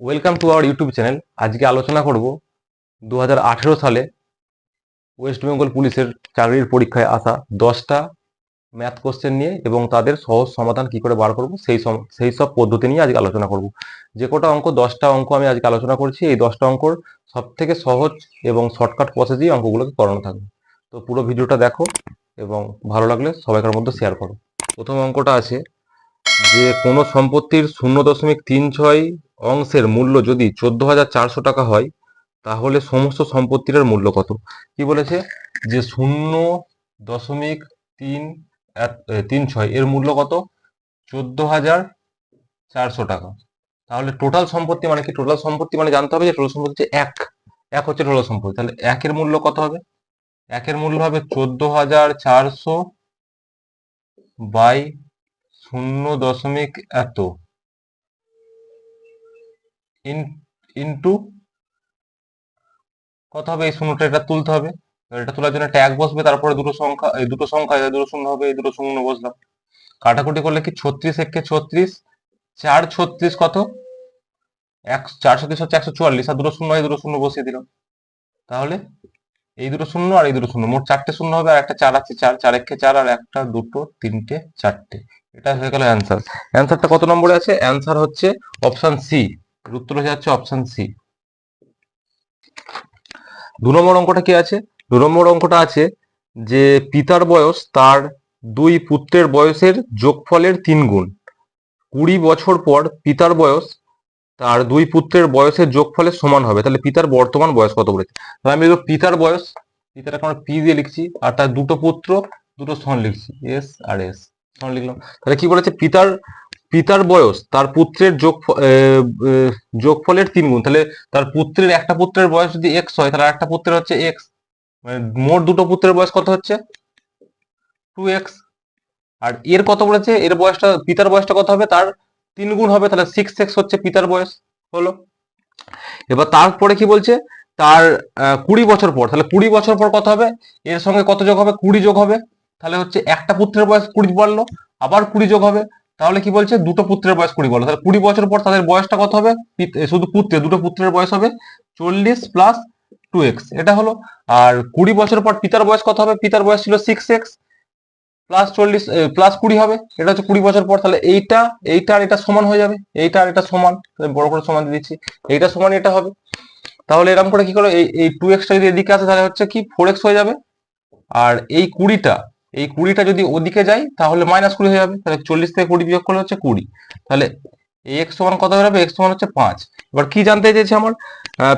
Welcome to our YouTube channel আজকে আলোচনা করব দু হাজার আঠেরো সালে ওয়েস্ট বেঙ্গল পুলিশের চাকরির পরীক্ষায় আসা দশটা ম্যাথ কোশ্চেন নিয়ে এবং তাদের সহজ সমাধান কি করে বার করব সেই সেই সব পদ্ধতি নিয়ে আজকে আলোচনা করব। যে কটা অঙ্ক, দশটা অঙ্ক আমি আজকে আলোচনা করছি, এই দশটা অঙ্কর সব থেকে সহজ এবং শর্টকাট প্রসেসেই অঙ্কগুলোকে করানো থাকবে। তো পুরো ভিডিওটা দেখো এবং ভালো লাগলে সবাইকার মধ্যে শেয়ার করো। প্রথম অঙ্কটা আছে যে কোনো সম্পত্তির শূন্য দশমিক তিন ছয় অংশের মূল্য যদি চোদ্দ হাজার চারশো টাকা হয়, তাহলে সমস্ত সম্পত্তির মূল্য কত? কি বলেছে? যে শূন্য দশমিক তিন তিন ছয়, এর মূল্য কত? চোদ্দ হাজার চারশো টাকা। তাহলে টোটাল সম্পত্তি মানে কি? টোটাল সম্পত্তি মানে জানতে হবে যে টোটাল সম্পত্তি হচ্ছে এক। এক হচ্ছে টোটাল সম্পত্তি। তাহলে একের মূল্য কত হবে? একের মূল্য হবে চোদ্দ হাজার চারশো বাই শূন্য দশমিক এত। ইন ইন্টু কত হবে এই শূন্যটা, এটা তুলতে হবে। এটা তোলার জন্য ট্যাগ বসবে, তারপরে দুটো সংখ্যা, এই দুটো সংখ্যা, এই দুটো শূন্য হবে, এই দুটো শূন্য বসলাম। কাটাকুটি করলে কি ছত্রিশ একে ছত্রিশ, চার ছত্রিশ কত? এক, চার ছত্রিশ হচ্ছে একশো চুয়াল্লিশ, আর দুটো শূন্য, এই দুটো শূন্য বসিয়ে দিলাম। তাহলে এই দুটো শূন্য আর এই দুটো শূন্য, মোট চারটে শূন্য হবে, আর একটা চার আছে, চার চার একে চার, আর একটা, দুটো, তিনটে, চারটে। এটা হয়ে গেল অ্যান্সার অ্যান্সারটা কত নম্বরে আছে? অ্যান্সার হচ্ছে অপশান সি উত্তর হয়ে যাচ্ছে অপশন সি দু নম্বর অঙ্কটা কি আছে? দু নম্বর অঙ্কটা আছে যে পিতার বয়স তার দুই পুত্রের বয়সের যোগফলের তিন গুণ। কুড়ি বছর পর পিতার বয়স তার দুই পুত্রের বয়সের যোগফলের সমান হবে। তাহলে পিতার বর্তমান বয়স কত বলেছে? তাহলে আমি পিতার বয়স পিতার আমরা পি দিয়ে লিখছি, আর তার দুটো পুত্র, দুটো সন লিখছি এস আর এস লিখলাম। তাহলে কি বলেছে? পিতার পিতার বয়স, তার পুত্রের যোগ যোগফলের তিন গুণ। তাহলে তার পুত্রের, একটা পুত্রের বয়স যদি এক্স হয়, তাহলে একটা পুত্রের হচ্ছে এক্স মানে মোট দুটো পুত্রের বয়স কত হচ্ছে? টু এক্স আর এর কত বলেছে? এর বয়সটা, পিতার বয়সটা কত হবে? তার তিন গুণ হবে, তাহলে সিক্স এক্স হচ্ছে পিতার বয়স। হলো? এবার তারপরে কি বলছে? তার কুড়ি বছর পর। তাহলে কুড়ি বছর পর কত হবে? এর সঙ্গে কত যোগ হবে? কুড়ি যোগ হবে। তাহলে হচ্ছে একটা পুত্রের বয়স কুড়ি বাড়লো, আবার কুড়ি যোগ হবে, তাহলে কি বলছে? দুটো পুত্রের বয়স কুড়ি বলো তাহলে কুড়ি বছর পর তাদের বয়সটা কত হবে? শুধু পুত্রের, দুটো পুত্রের বয়স হবে চল্লিশ প্লাস টু এক্স এটা হলো, আর কুড়ি বছর পর পিতার বয়স কত হবে? পিতার বয়স ছিল সিক্স এক্স প্লাস চল্লিশ প্লাস কুড়ি হবে। এটা হচ্ছে কুড়ি বছর পর, তাহলে এইটা এইটা আর এটা সমান হয়ে যাবে। এইটা আর এটা সমান বড় করে সমান দিচ্ছি। এইটা সমান, এটা হবে। তাহলে এরকম করে কি করো? এই এই টু এক্সটা যদি এদিকে আসে, তাহলে হচ্ছে কি? ফোর এক্স হয়ে যাবে। আর এই কুড়িটা এই কুড়িটা যদি ওদিকে যায় তাহলে মাইনাস কুড়ি হয়ে যাবে। তাহলে চল্লিশ থেকে কুড়ি বিয়োগ করলে হচ্ছে কুড়ি। তাহলে এই এক্স সমান কত হয়ে যাবে? এক্স সমান হচ্ছে পাঁচ। এবার কি জানতে চেয়েছে আমার?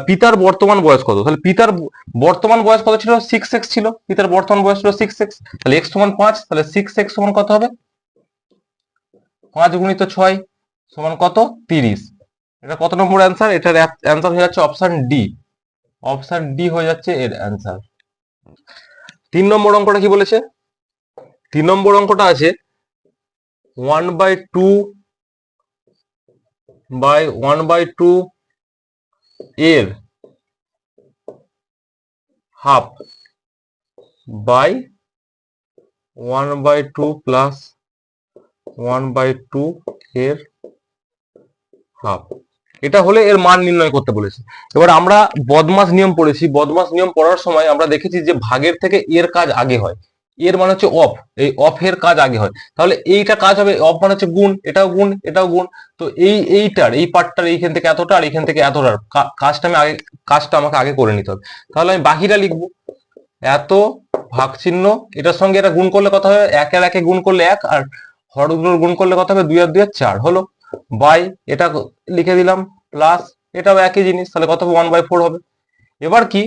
পিতার বর্তমান বয়স কত? তাহলে পিতার বর্তমান বয়স কত ছিল? সিক্স এক্স ছিল। পিতার বর্তমান বয়স ছিল সিক্স এক্স তাহলে এক্স সমান পাঁচ, তাহলে সিক্স এক্স সমান কত হবে? পাঁচ গুণিত ছয় সমান কত? তিরিশ। এটা কত নম্বর অ্যান্সার এটার অ্যান্সার হয়ে যাচ্ছে অপশন ডি অপশন ডি হয়ে যাচ্ছে এর অ্যান্সার তিন নম্বর অঙ্কটা কি বলেছে? তিন নম্বর অঙ্কটা আছে one by two by one by two এর half by one by two plus one by two এর হাফ এটা হলে এর মান নির্ণয় করতে বলেছে। এবার আমরা বদমাস নিয়ম পড়েছি। বদমাস নিয়ম পড়ার সময় আমরা দেখেছি যে ভাগের থেকে এর কাজ আগে হয়। এর মানে হচ্ছে অফ এই অফের কাজ আগে হয়। তাহলে এইটা কাজ হবে অফ মানে হচ্ছে গুণ, এটাও গুণ এটাও গুণ। তো এই, এইটার, এই পার্টটার এইখান থেকে এতটা আর এইখান থেকে এতটার কাজটা আমি আগে, কাজটা আমাকে আগে করে নিতে হবে। তাহলে আমি বাকিটা লিখব। এত ভাগ চিহ্ন এটার সঙ্গে এটা গুণ করলে কথা হবে? এক আর একে গুণ করলে এক, আর হরগুলোর গুণ করলে কথা হবে? দুই আর দুই আর চার, হলো? বাই এটা লিখে দিলাম প্লাস এটাও একই জিনিস, তাহলে কত হবে? ওয়ান বাই ফোর হবে। এবার কি?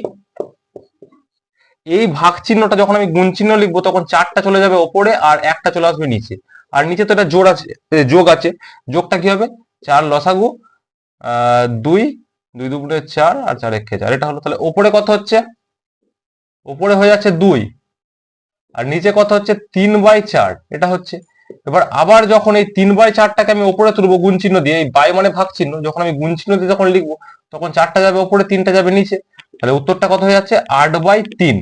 এই ভাগ চিহ্নটা যখন আমি গুণ চিহ্ন লিখব, তখন চারটা চলে যাবে ওপরে আর একটা চলে আসবে নিচে। আর নিচে তো এটা জোর আছে যোগ আছে। যোগটা কি হবে? চার লসাগু দুই দুই দুপুরে চার আর চার একে চার। এটা হলো তাহলে ওপরে কত হচ্ছে? ওপরে হয়ে যাচ্ছে দুই। আর নিচে কত হচ্ছে? তিন বাই চার। এটা হচ্ছে, এবার আবার যখন এই তিন বাই চারটাকে আমি ওপরে তুলবো গুণ চিহ্ন দিয়ে, এই বাই মানে ভাগ চিহ্ন যখন আমি গুণ চিহ্ন দিয়ে যখন লিখব, তখন চারটা যাবে ওপরে, তিনটা যাবে নিচে। তাহলে উত্তরটা কত হয়ে যাচ্ছে? আট বাই তিন।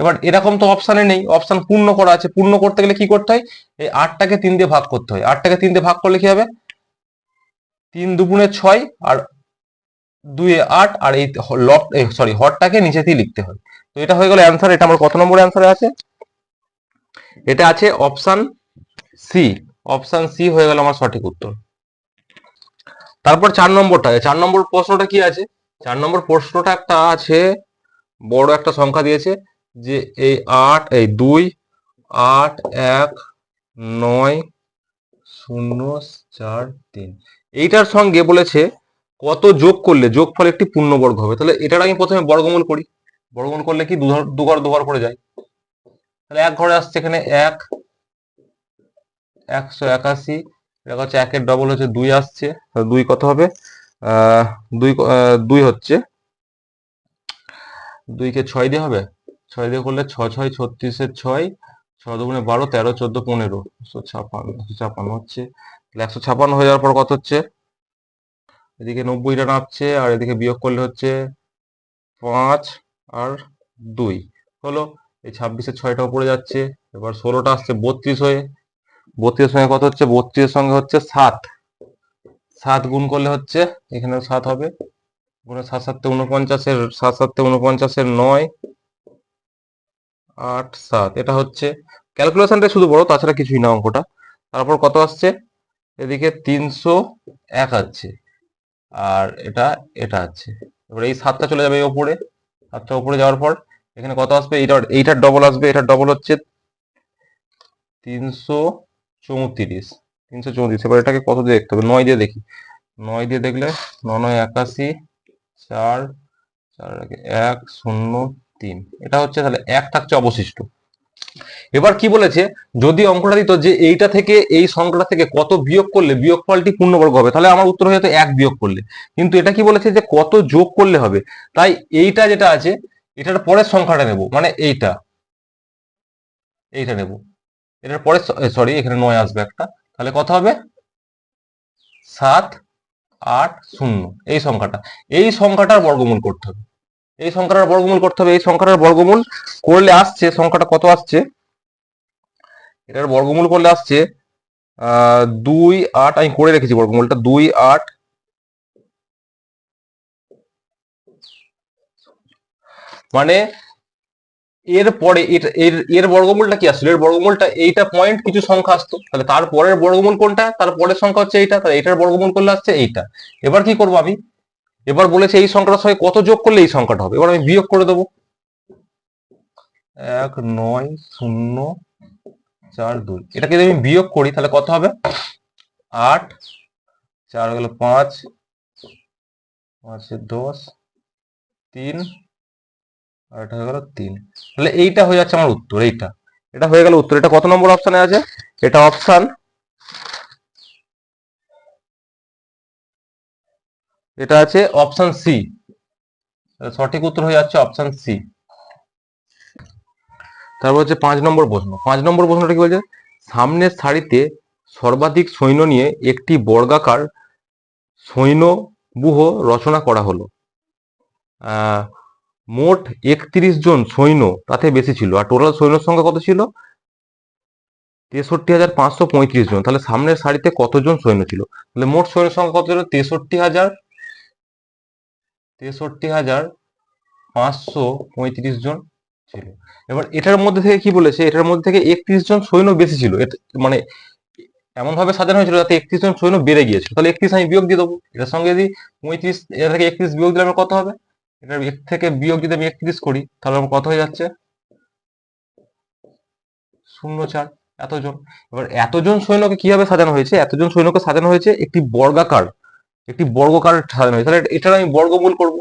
এবার এরকম তো অপশানে নেই। অপশান পূর্ণ করা আছে। পূর্ণ করতে গেলে কি করতে হয়? এই আটটাকে তিন দিয়ে ভাগ করতে হয়। আটটাকে তিন দিয়ে ভাগ করলে কি হবে? তিন দুগুণে ছয় আর দুই আট আর এই লক সরি হরটাকে নিচেতেই লিখতে হয়। তো এটা হয়ে গেল অ্যান্সার এটা আমার কত নম্বর অ্যান্সারে আছে? এটা আছে অপশান সি অপশান সি হয়ে গেল আমার সঠিক উত্তর। তারপর চার নম্বরটা। চার নম্বর প্রশ্নটা কি আছে? চার নম্বর প্রশ্নটা একটা আছে, বড় একটা সংখ্যা দিয়েছে, যে এই আট, এই দুই, আট, এক, নয়, শূন্য, চার, তিন। এইটার সঙ্গে বলেছে কত যোগ করলে যোগ যোগফল একটি পূর্ণবর্গ হবে। তাহলে এটার আমি প্রথমে বর্গমূল করি। বর্গমূল করলে কি দুঘর দুঘর করে যায়? তাহলে এক ঘরে আসছে এখানে এক, একশো একাশি, এটা হচ্ছে একের ডবল হচ্ছে দুই আসছে দুই কত হবে? দুই দুই হচ্ছে। দুইকে ছয় দিয়ে হবে? ছয় দিয়ে করলে ছ, ছয় ছত্রিশের ছয়, ছ দুগুণে বারো, তেরো, চোদ্দ, পনেরো। একশো ছাপান্ন, একশো হচ্ছে। একশো ছাপান্ন হয়ে যাওয়ার পর কত হচ্ছে? এদিকে নব্বইটা নামছে, আর এদিকে বিয়োগ করলে হচ্ছে পাঁচ আর দুই। হলো, এই ছাব্বিশের ছয়টা উপরে যাচ্ছে। এবার ষোলোটা আসছে বত্রিশ হয়ে। বত্রিশের সঙ্গে কত হচ্ছে? বত্রিশের সঙ্গে হচ্ছে সাত। সাত গুণ করলে হচ্ছে এখানে সাত হবে। গুণে সাত সাততে উনপঞ্চাশের সাত সাততে উনপঞ্চাশের নয়, আট সাত। এটা হচ্ছে ক্যালকুলেশনটা শুধু বড়, তাছাড়া কিছুই না অঙ্কটা। তারপর কত আসছে? এদিকে তিনশো এক আছে, আর এটা এটা আছে। এবার এই সাতটা চলে যাবে ওপরে। সাতটা উপরে যাওয়ার পর এখানে কত আসবে? এইটার এইটার ডবল আসবে। এটার ডবল হচ্ছে তিনশো চৌত্রিশ। তিনশো চৌত্রিশ। এবার এটাকে কত দিয়ে দেখতে হবে? নয় দিয়ে দেখি। নয় দিয়ে দেখলে নয় একাশি, চার চার, এক শূন্য, তিন। এটা হচ্ছে তাহলে এক থাকছে অবশিষ্ট। এবার কি বলেছে? যদি অঙ্কটা দিত যে এইটা থেকে এই সংখ্যাটা থেকে কত বিয়োগ করলে বিয়োগফলটি পূর্ণবর্গ হবে, তাহলে আমার উত্তর হয়ে এক বিয়োগ করলে। কিন্তু এটা কি বলেছে যে কত যোগ করলে হবে? তাই এইটা যেটা আছে, এটার পরের সংখ্যাটা নেব। মানে এইটা। এইটা নেব। এটার পরে সরি এখানে নয় আসবে একটা। তাহলে কত হবে? সাত, আট, শূন্য। এই সংখ্যাটা। এই সংখ্যাটার বর্গমূল করতে হবে। এই সংখ্যাটার বর্গমূল করতে হবে। এই সংখ্যাটার বর্গমূল করলে আসছে, সংখ্যাটা কত আসছে? এটার বর্গমূল করলে আসছে দুই, আট, আমি করে রেখেছি বর্গমূলটা। দুই, আট মানে এর পরে এর এর বর্গমূলটা কি আসছিল এর বর্গমূলটা এইটা পয়েন্ট কিছু সংখ্যা আসতো। তাহলে তার পরের বর্গমূল কোনটা? তার পরের সংখ্যা হচ্ছে এইটা। তাহলে এটার বর্গমূল করলে আসছে এইটা। এবার কি করব আমি? এবার বলেছে এই সংখ্যাটার সঙ্গে কত যোগ করলে এই সংখ্যাটা হবে? এবার আমি বিয়োগ করে দেবো। এক, নয়, শূন্য, চার, দুই। এটাকে যদি আমি বিয়োগ করি, তাহলে কত হবে? আট, চার গেল পাঁচ, পাঁচে দশ, তিন আর এটা হয়ে গেল তিন। তাহলে এইটা হয়ে যাচ্ছে আমার উত্তর, এইটা। এটা হয়ে গেল উত্তর। এটা কত নম্বর অপশানে আছে? এটা অপশান এটা আছে অপশান সি সঠিক উত্তর হয়ে যাচ্ছে অপশান সি তারপর হচ্ছে পাঁচ নম্বর প্রশ্ন। পাঁচ নম্বর প্রশ্নটা কি বলছে? সামনের সারিতে সর্বাধিক সৈন্য নিয়ে একটি বর্গাকার সৈন্যব্যূহ রচনা করা হলো। মোট একত্রিশ জন সৈন্য তাতে বেশি ছিল। আর টোটাল সৈন্যর সংখ্যা কত ছিল? তেষট্টি হাজার পাঁচশো পঁয়ত্রিশ জন। তাহলে সামনের সারিতে কতজন সৈন্য ছিল? তাহলে মোট সৈন্য সংখ্যা কত ছিল? তেষট্টি হাজার তেষট্টি হাজার পাঁচশো পঁয়ত্রিশ জন ছিল। এবার এটার মধ্যে থেকে কি বলেছে? এটার মধ্যে থেকে একত্রিশ জন সৈন্য বেশি ছিল। মানে এমন ভাবে সাজানো হয়েছিল যাতে একত্রিশ জন সৈন্য বেড়ে গিয়েছিল। তাহলে একত্রিশ আমি বিয়োগ দিয়ে দেবো। এটার সঙ্গে যদি পঁয়ত্রিশ এটা থেকে একত্রিশ বিয়োগ দিলে আমার কত হবে? এটার এর থেকে বিয়োগ যদি আমি একত্রিশ করি, তাহলে আমার কত হয়ে যাচ্ছে? শূন্য চার, এতজন। এবার এতজন সৈন্যকে কীভাবে সাজানো হয়েছে? এতজন সৈন্যকে সাজানো হয়েছে একটি বর্গাকার, একটি বর্গকার সাজানো হয়েছে। তাহলে এটার আমি বর্গমূল করব।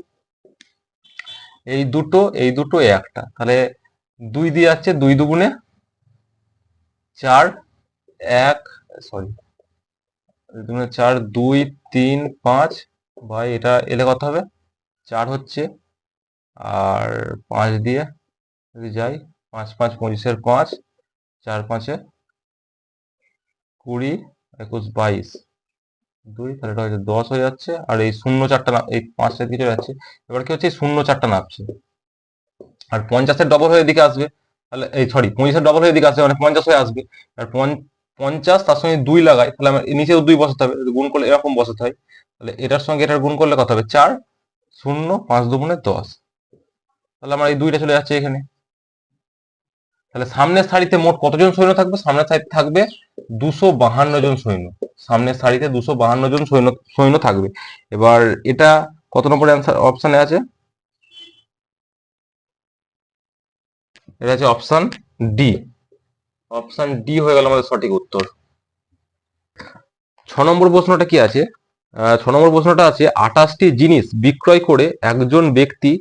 এই দুটো এই দুটো একটা। তাহলে দুই দিয়ে যাচ্ছে দুই দুগুণে চার, এক সরি চার, দুই, তিন, পাঁচ, ভাই, এটা এলে কত হবে? চার হচ্ছে, আর পাঁচ দিয়ে যদি যাই, পাঁচ পাঁচ, পঁচিশের পাঁচ, চার, পাঁচে কুড়ি একুশ, বাইশ। দুই, তাহলে এটা হচ্ছে দশ হয়ে যাচ্ছে, আর এই শূন্য চারটা এই পাঁচটা দিকে যাচ্ছে, এবার কি হচ্ছে শূন্য চারটা নামছে। আর পঞ্চাশের ডবল হয়ে এদিকে আসবে, তাহলে এই সরি পঁচিশের ডবল হয়ে এদিকে আসবে মানে পঞ্চাশ হয়ে আসবে। আর পঞ্চ- পঞ্চাশ তার সঙ্গে দুই লাগাই, তাহলে আমার নিচেও দুই বসাতে হবে গুণ করলে এরকম বসাতে হয়, তাহলে এটার সঙ্গে এটার গুণ করলে কত হবে, চার। শূন্য, পাঁচ দুগুণে দশ। তাহলে আমার এই দুইটা চলে যাচ্ছে এখানে। তাহলে সামনের সারিতে মোট কতজন সৈন্য থাকবে? সামনের সারিতে থাকবে দুশো বাহান্ন জন সৈন্য। সামনের সারিতে দুশো বাহান্ন জন সৈন্য সৈন্য থাকবে। এবার এটা কত নম্বর অ্যান্সার অপশানে আছে? এটা আছে অপশান ডি অপশান ডি হয়ে গেল আমাদের সঠিক উত্তর। ছ নম্বর প্রশ্নটা কি আছে? ছ নম্বর প্রশ্নটা আছে, আঠাশটি জিনিস বিক্রয় করে একজন ব্যক্তি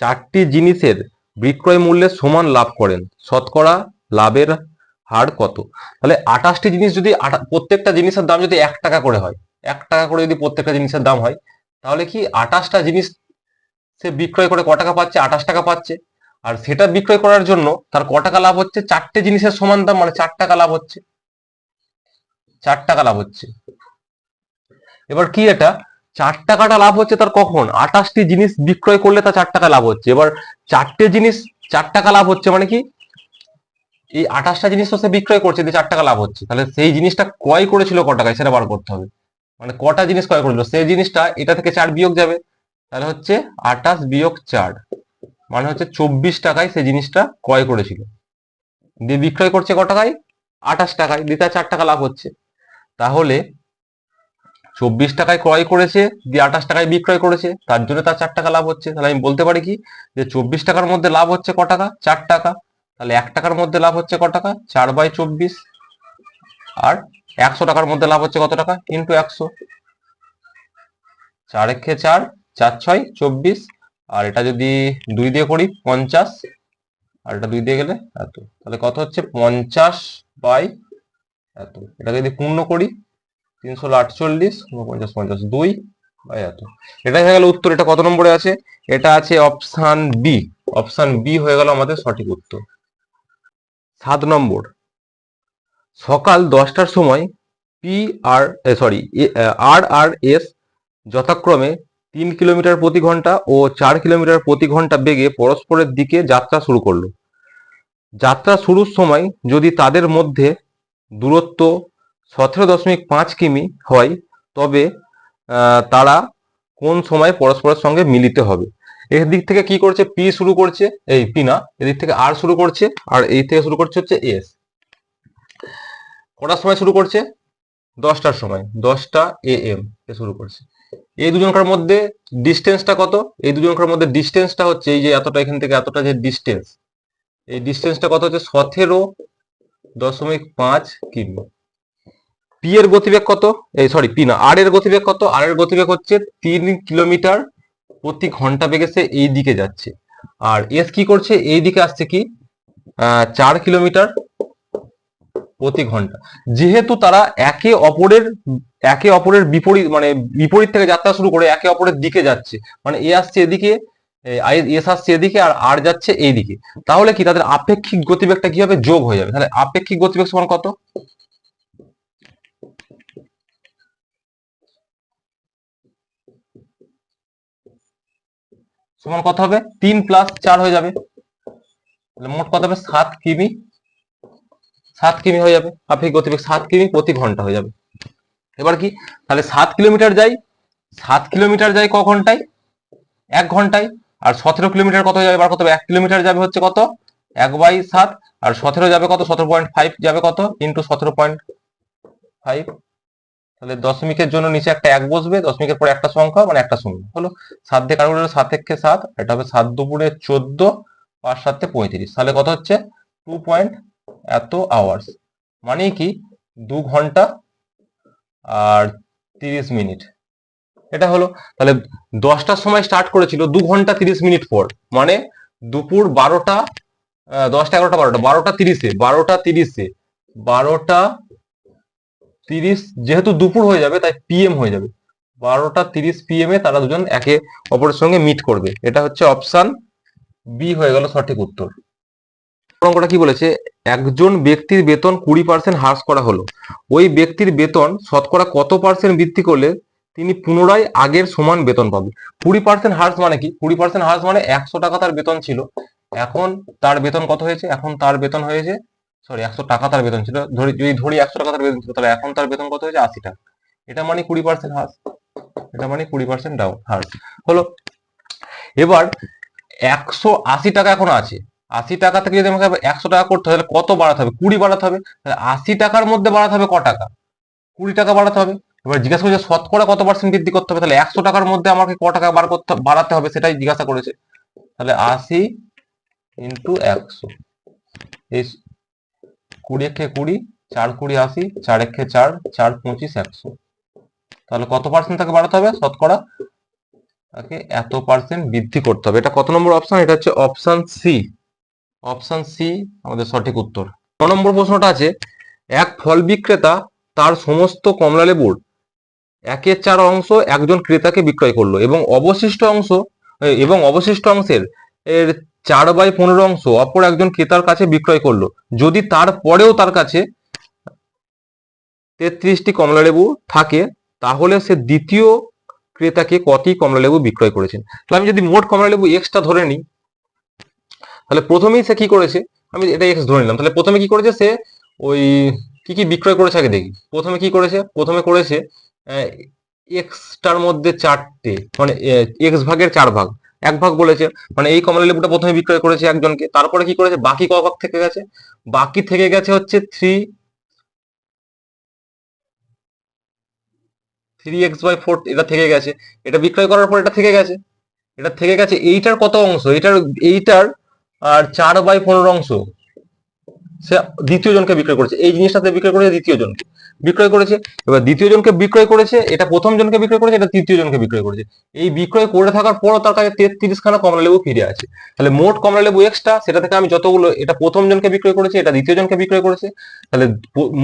চারটি জিনিসের বিক্রয় মূল্যের সমান লাভ করেন, শতকরা লাভের হার কত? তাহলে আঠাশটি জিনিস যদি প্রত্যেকটা জিনিসের দাম যদি এক টাকা করে হয়, এক টাকা করে যদি প্রত্যেকটা জিনিসের দাম হয়, তাহলে কি আঠাশটা জিনিস সে বিক্রয় করে ক টাকা পাচ্ছে? আঠাশ টাকা পাচ্ছে। আর সেটা বিক্রয় করার জন্য তার ক টাকা লাভ হচ্ছে? চারটে জিনিসের সমান দাম মানে চার টাকা লাভ হচ্ছে। চার টাকা লাভ হচ্ছে। এবার কি এটা? চার টাকাটা লাভ হচ্ছে তার কখন? আঠাশটি জিনিস বিক্রয় করলে তার চার টাকা লাভ হচ্ছে। এবার চারটে জিনিস, চার টাকা লাভ হচ্ছে মানে কি? এই আঠাশটা জিনিস সে বিক্রয় করছে চার টাকা লাভ হচ্ছে। তাহলে সেই জিনিসটা ক্রয় করেছিল ক টাকায়? সেটা বার করতে হবে। মানে কটা জিনিস ক্রয় করেছিল? সেই জিনিসটা এটা থেকে চার বিয়োগ যাবে। তাহলে হচ্ছে আঠাশ বিয়োগ চার। মানে হচ্ছে চব্বিশ টাকায় সেই জিনিসটা ক্রয় করেছিল। দিয়ে বিক্রয় করছে ক টাকায়? আঠাশ টাকায়। দিয়ে তার চার টাকা লাভ হচ্ছে। তাহলে চব্বিশ টাকায় ক্রয় করেছে, দিয়ে আঠাশ টাকায় বিক্রয় করেছে, তার জন্য তার চার টাকা লাভ হচ্ছে। তাহলে আমি বলতে পারি কি? যে চব্বিশ টাকার মধ্যে লাভ হচ্ছে ক টাকা? চার টাকা। তাহলে এক টাকার মধ্যে লাভ হচ্ছে ক টাকা? চার বাই চব্বিশ। আর একশো টাকার মধ্যে লাভ হচ্ছে কত টাকা? ইন্টু একশো। চার একে চার চার ছয়, চব্বিশ। আর এটা যদি দুই দিয়ে করি, পঞ্চাশ। আর এটা দুই দিয়ে গেলে এত। তাহলে কত হচ্ছে? পঞ্চাশ বাই এত। এটাকে যদি পূর্ণ করি তিনশো আটচল্লিশ পঞ্চাশ পঞ্চাশ, দুই এত এটাই হয়ে গেল উত্তর, এটা কত নম্বরে আছে? এটা আছে অপশান বি। অপশান বি হয়ে গেল আমাদের সঠিক উত্তর। সাত নম্বর। সকাল দশটার সময় P R sorry R R S যথাক্রমে তিন কিলোমিটার প্রতি ঘণ্টা ও চার কিলোমিটার প্রতি ঘণ্টা বেগে পরস্পরের দিকে যাত্রা শুরু করল। যাত্রা শুরুর সময় যদি তাদের মধ্যে দূরত্ব সতেরো দশমিক পাঁচ কিমি হয়, তবে তারা কোন সময় পরস্পরের সঙ্গে মিলিত হবে? এর দিক থেকে কি করছে? পি শুরু করছে, এই পি না এদিক থেকে আর শুরু করছে, আর এই থেকে শুরু করছে হচ্ছে এস। কটার সময় শুরু করছে? দশটার সময়, দশটা এ এম এ শুরু করছে। এই দুজনকার মধ্যে ডিস্টেন্সটা কত? এই দুজনকার মধ্যে ডিস্টেন্সটা হচ্ছে, এই যে এতটা এখান থেকে এতটা যে ডিস্টেন্স, এই ডিস্টেন্সটা কত হচ্ছে? সতেরো দশমিক পাঁচ কিমি। পি এর গতিবেগ কত? এই সরি পি না আর এর গতিবেগ কত? আর এর গতিবেগ হচ্ছে তিন কিলোমিটার প্রতি ঘণ্টা বেগে সে এই দিকে যাচ্ছে। আর এস কি করছে? এই দিকে আসছে কি? চার কিলোমিটার প্রতি ঘণ্টা। যেহেতু তারা একে অপরের একে অপরের বিপরীত মানে বিপরীত থেকে যাত্রা শুরু করে একে অপরের দিকে যাচ্ছে। মানে এ আসছে এদিকে এস আসছে এদিকে আর আর যাচ্ছে এইদিকে। তাহলে কি তাদের আপেক্ষিক গতিবেগটা কি হবে? যোগ হয়ে যাবে। তাহলে আপেক্ষিক গতিবেগ সমান কত? সমান কত হবে? তিন প্লাস চার হয়ে যাবে। তাহলে মোট কত হবে? সাত কিমি। সাত কিমি হয়ে যাবে। আপেক্ষিক গতিবেগ সাত কিমি প্রতি ঘণ্টা হয়ে যাবে। এবার কি? তাহলে সাত কিলোমিটার যাই। সাত কিলোমিটার যাই ক ঘন্টায়? এক ঘন্টায়। আর সতেরো কিলোমিটার কত যাবে? এবার কত? এক কিলোমিটার যাবে হচ্ছে কত? এক বাই সাত। আর সতেরো যাবে কত? সতেরো পয়েন্ট ফাইভ যাবে কত? ইন্টু সতেরো পয়েন্ট ফাইভ তাহলে দশমিকের জন্য নিচে একটা এক বসবে, দশমিকের পরে একটা সংখ্যা মানে একটা শূন্য। হলো সাত দিয়ে কারও সাত একে সাত, এটা হবে সাত দুপুরে চোদ্দ, পাঁচ সাতে পঁয়ত্রিশ। তাহলে কত হচ্ছে? টু পয়েন্ট এত আওয়ার্স মানে কি? দু ঘণ্টা আর তিরিশ মিনিট। এটা হলো, তাহলে দশটার সময় স্টার্ট করেছিল, দু ঘণ্টা তিরিশ মিনিট পর। মানে দুপুর বারোটা দশটা এগারোটা বারোটা বারোটা তিরিশে বারোটা তিরিশে, বারোটা তিরিশ যেহেতু দুপুর হয়ে যাবে, তাই পিএম হয়ে যাবে। বারোটা তিরিশ পিএম এ তারা দুজন একে অপরের সঙ্গে মিট করবে। এটা হচ্ছে অপশন বি হয়ে গেল সঠিক উত্তর। অঙ্কটা কি বলেছে? একজন ব্যক্তির বেতন কুড়ি পার্সেন্ট হ্রাস করা হলো। ওই ব্যক্তির বেতন শতকরা কত পার্সেন্ট বৃদ্ধি করলে তিনি পুনরায় আগের সমান বেতন পাবে? কুড়ি পার্সেন্ট হ্রাস মানে কি? কুড়ি পার্সেন্ট হ্রাস মানে একশো টাকা তার বেতন ছিল। এখন তার বেতন কত হয়েছে? এখন তার বেতন হয়েছে সরি একশো টাকা তার বেতন ছিল। ধরি, যদি ধরি একশো টাকা তার বেতন ছিল, তাহলে এখন তার বেতন কত হয়েছে? আশি টাকা এটা মানে কুড়ি পার্সেন্ট হ্রাস। এটা মানে কুড়ি পার্সেন্ট ডাউন হ্রাস। হলো, এবার একশো আশি টাকা এখন আছে। আশি টাকা থেকে যদি আমাকে একশো টাকা করতে হয়, তাহলে কত বাড়াতে হবে? কুড়ি বাড়াতে হবে। তাহলে আশি টাকার মধ্যে বাড়াতে হবে ক টাকা? কুড়ি টাকা বাড়াতে হবে। এবার জিজ্ঞাসা করেছে, শতকরা কত পার্সেন্ট বৃদ্ধি করতে হবে? তাহলে একশো টাকার মধ্যে আমাকে ক টাকা বার করতে, বাড়াতে হবে সেটাই জিজ্ঞাসা করেছে। তাহলে আশি ইন্টু একশো। এই কুড়ি একে কুড়ি, চার কুড়ি আশি, চার একে চার চার পঁচিশ একশো। তাহলে কত পার্সেন্ট তাকে বাড়াতে হবে? শতকরা? তাকে এত পার্সেন্ট বৃদ্ধি করতে হবে। এটা কত নম্বর অপশন এটা হচ্ছে অপশন সি অপশন সি আমাদের সঠিক উত্তর। ন নম্বর প্রশ্নটা আছে, এক ফল বিক্রেতা তার সমস্ত কমলা লেবুর একের চার অংশ একজন ক্রেতাকে বিক্রয় করল এবং অবশিষ্ট অংশ, এবং অবশিষ্ট অংশের এর চার বাই পনেরো অংশ, অপর একজন ক্রেতার কাছে বিক্রয় করল। যদি তারপরেও তার কাছে তেত্রিশটি কমলা লেবু থাকে, তাহলে সে দ্বিতীয় ক্রেতাকে কটি কমলা লেবু বিক্রয় করেছেন? তাহলে আমি যদি মোট কমলা লেবু এক্সটা ধরে নিই, তাহলে প্রথমেই সে কি করেছে? আমি এটা এক্স ধরে নিলাম। তাহলে প্রথমে কি করেছে সে? ওই কি কি বিক্রয় করেছে আগে দেখি। প্রথমে কি করেছে? প্রথমে করেছে এক্সটার মধ্যে চারটে মানে এক্স ভাগের চার ভাগ। এক ভাগ বলেছে মানে এই কমলা লেবুটা প্রথমে বিক্রয় করেছে একজনকে, তারপরে কি করেছে, বাকি ক ভাগ থেকে গেছে? বাকি থেকে গেছে হচ্ছে three three X by four এটা থেকে গেছে। এটা বিক্রয় করার পর এটা থেকে গেছে। এটা থেকে গেছে, এইটার কত অংশ? এইটার এইটার, আর চার বাই পনেরো অংশ। সে দ্বিতীয় জনকে বিক্রয় করেছে। এই জিনিসটাতে বিক্রয় করেছে দ্বিতীয় জনকে। বিক্রয় করেছে, এবার দ্বিতীয় জনকে বিক্রয় করেছে, এটা প্রথম জনকে বিক্রয় করেছে, এটা তৃতীয় জনকে বিক্রয় করেছে। এই বিক্রয় করে থাকার পরও তার কাছে তেত্রিশ খানা কমলা লেবু ফিরে আছে। তাহলে মোট কমলা লেবু এক্সট্রা সেটা থেকে আমি যতগুলো, এটা প্রথম জনকে বিক্রয় করেছে, এটা দ্বিতীয় জনকে বিক্রয় করেছে। তাহলে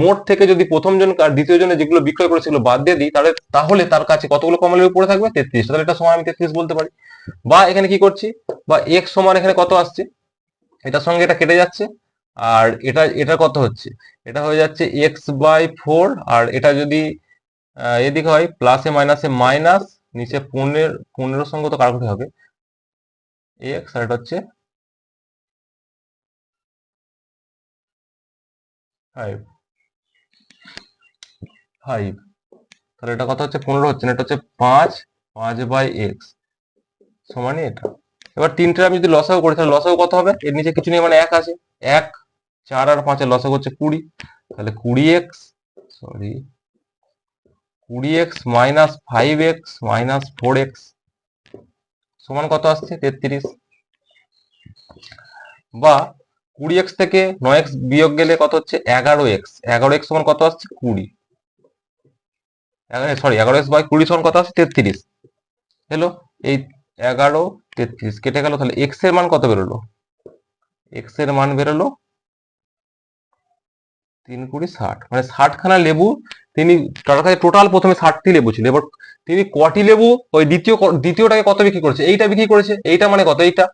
মোট থেকে যদি প্রথম জন, আর দ্বিতীয় জনে যেগুলো বিক্রয় করেছে সেগুলো বাদ দিয়ে দিই, তাহলে তাহলে তার কাছে কতগুলো কমলা লেবু পড়ে থাকবে? তেত্রিশ। তাহলে এটা সমান আমি তেত্রিশ বলতে পারি। বা এখানে কি করছি? বা এক্স সমান এখানে কত আসছে? এটার সঙ্গে এটা কেটে যাচ্ছে। আর এটা এটা কত হচ্ছে? এটা হয়ে যাচ্ছে এক্স বাই ফোর আর এটা যদি এদিকে হয় প্লাসে মাইনাসে মাইনাস নিচে পনেরো পনেরোর সঙ্গে তো কাটাকুটি হবে? এক্স আর এটা হচ্ছে ফাইভ ফাইভ তাহলে এটা কত হচ্ছে? পনেরো হচ্ছে, না এটা হচ্ছে পাঁচ পাঁচ বাই এক্স সমানই এটা। এবার তিনটে আমি যদি লসাগু করি, তাহলে লসাগু কত হবে? এর নিচে কিছু নেই মানে এক আছে। এক, চার আর পাঁচের লসাগু হচ্ছে কুড়ি। তাহলে কুড়ি এক্স সরি কুড়ি X minus five X minus four X সমান কত আসছে? তেত্রিশ। বা কুড়ি এক্স থেকে নয় এক্স বিয়োগ গেলে কত হচ্ছে? এগারো এক্স এগারো এক্স সমান কত আসছে? কুড়ি। সরি এগারো এক্স বাই কুড়ি সমান কত আসছে? তেত্রিশ। হলো এই এগারো, তেত্রিশ কেটে গেল, তাহলে এক্সের মান কত বেরোলো? এক্সের মান বেরোলো তিন কুড়ি ষাট। মানে ষাট খানা লেবু, তিনি টোটাল প্রথমে ষাটটি লেবু ছিল। এবার তিনি কটি লেবু, ওই দ্বিতীয় দ্বিতীয়টাকে কত বিক্রি করেছে? এইটা বিক্রি করেছে। এইটা মানে কত? এইটা।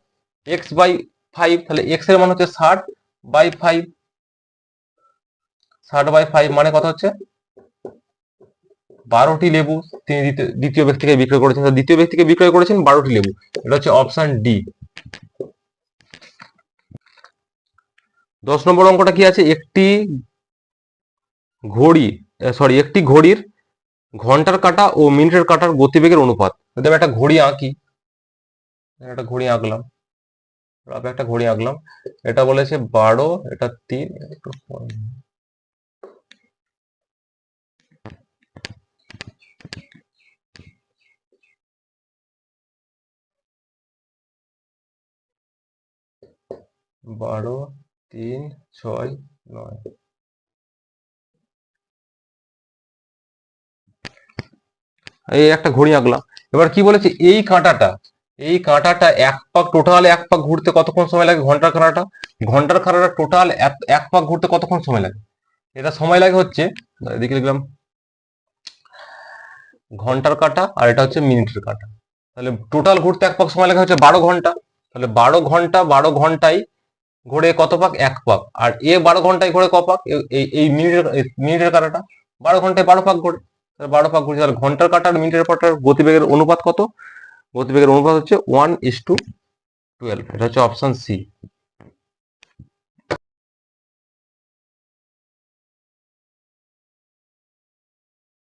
এক্স বাই ফাইভ তাহলে এক্সের মান হচ্ছে ষাট বাই ফাইভ ষাট বাই ফাইভ মানে কত হচ্ছে? বারোটি লেবু তিনি দ্বিতীয়- ব্যক্তিকে বিক্রয় করেছেন। দ্বিতীয় ব্যক্তিকে বিক্রয় করেছেন বারোটি লেবু। এটা হচ্ছে অপশন ডি দশ নম্বর অঙ্কটা কি আছে? একটি ঘড়ি সরি একটি ঘড়ির ঘণ্টার কাঁটা ও মিনিটের কাঁটার গতিবেগের অনুপাত। একটা ঘড়ি আঁকি। একটা ঘড়ি আঁকলাম। একটা ঘড়ি আঁকলাম। এটা বলেছে বারো, এটা তিন বারো তিন, ছয়, নয়। এই একটা ঘড়ি আঁকলাম। এবার কি বলেছে? এই কাঁটাটা এই কাঁটাটা এক পাক টোটাল এক পাক ঘুরতে কতক্ষণ সময় লাগে ঘণ্টার কাঁটাটা ঘণ্টার কাঁটাটা টোটাল এক পাক ঘুরতে কতক্ষণ সময় লাগে? এটা সময় লাগে হচ্ছে, এদিকে লিখলাম, ঘণ্টার কাঁটা আর এটা হচ্ছে মিনিটের কাঁটা। তাহলে টোটাল ঘুরতে এক পাক সময় লাগে হচ্ছে বারো ঘণ্টা। তাহলে বারো ঘণ্টা, বারো ঘন্টায় ঘোরে কত পাক? এক পাক। আর এ বারো ঘন্টায় ঘোরে ক পাক? এই মিনিটের মিনিটের কাটাটা। বারো ঘন্টায় বারো পাক ঘোরে তাহলে বারো পাক ঘুরছে তাহলে ঘণ্টার কাটার মিনিটের পাটার গতিবেগের অনুপাত কত? গতিবেগের অনুপাত হচ্ছে ওয়ান ইস টু টুয়েলভ এটা হচ্ছে অপশন সি